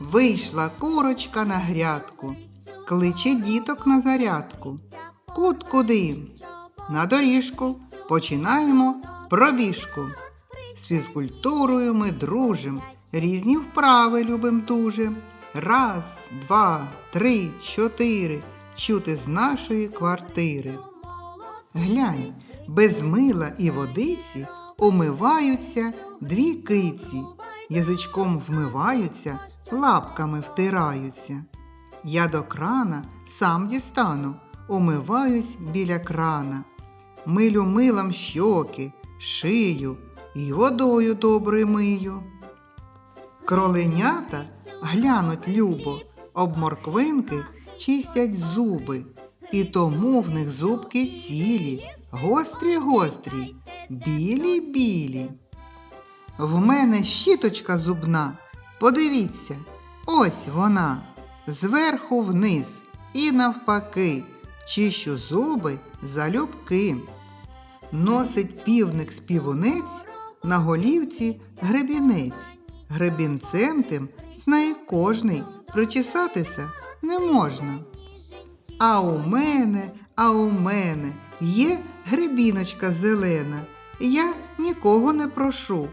Вийшла курочка на грядку, кличе діток на зарядку. Кут куди? На доріжку починаємо пробіжку. З фізкультурою ми дружим, різні вправи любим дуже. Раз, два, три, чотири, чути з нашої квартири. Глянь, без мила і водиці умиваються дві киці, язичком вмиваються, лапками втираються. Я до крана сам дістану, умиваюсь біля крана. Милю милом щоки, шию і водою добре мию. Кроленята глянуть любо, об морквинки чистять зуби, і тому в них зубки цілі, гострі гострі, білі білі. В мене щіточка зубна, подивіться, ось вона, зверху вниз і навпаки, чищу зуби залюбки. Носить півник співунець на голівці гребінець. Гребінцем тим знає кожний, причесатися не можна. А у мене, а у мене є гребіночка зелена. Я нікого не прошу,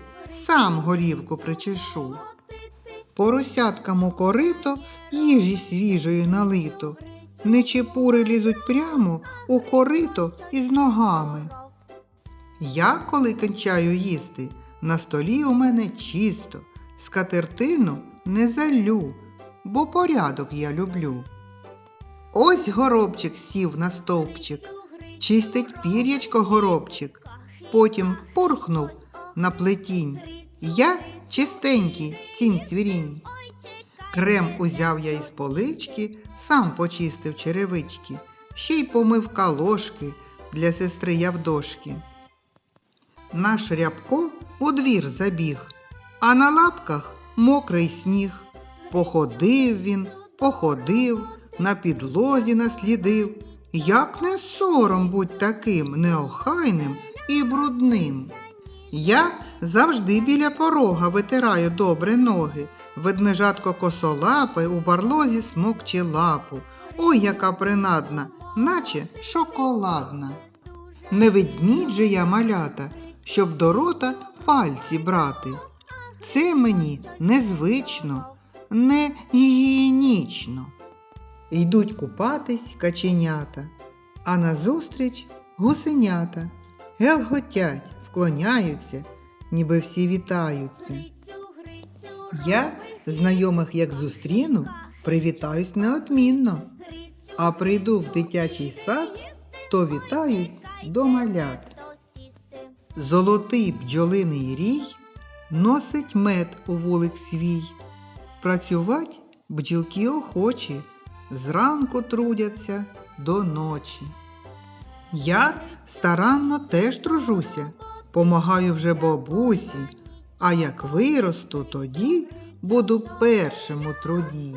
сам голівку причешу. Поросяткам у корито їжі свіжої налито. Нечепури лізуть прямо у корито із ногами. Я, коли кінчаю їсти, на столі у мене чисто, скатертину не залю, бо порядок я люблю. Ось горобчик сів на стовпчик, чистить пір'ячко горобчик, потім порхнув на плетінь. Я чистенький цінь цвірінь. Крем узяв я із полички, сам почистив черевички, ще й помив калошки для сестри Явдошки. Наш рябко у двір забіг, а на лапках мокрий сніг. Походив він, походив, на підлозі наслідив. Як не сором будь таким неохайним і брудним. Я завжди біля порога витираю добре ноги. Ведмежатко косолапе у барлозі смокче лапу. Ой, яка принадна, наче шоколадна. Не ведмідь же я малята, щоб до рота пальці брати. Це мені незвично, не гігієнічно. Йдуть купатись каченята, а назустріч гусенята. Гелготять, вклоняються, ніби всі вітаються. Я знайомих як зустріну, привітаюсь неодмінно, а прийду в дитячий сад, то вітаюсь до малят. Золотий бджолиний рій носить мед у вулик свій. Працювать бджілки охочі, зранку трудяться до ночі. Я старанно теж тружуся, помагаю вже бабусі, а як виросту, тоді буду першим у труді.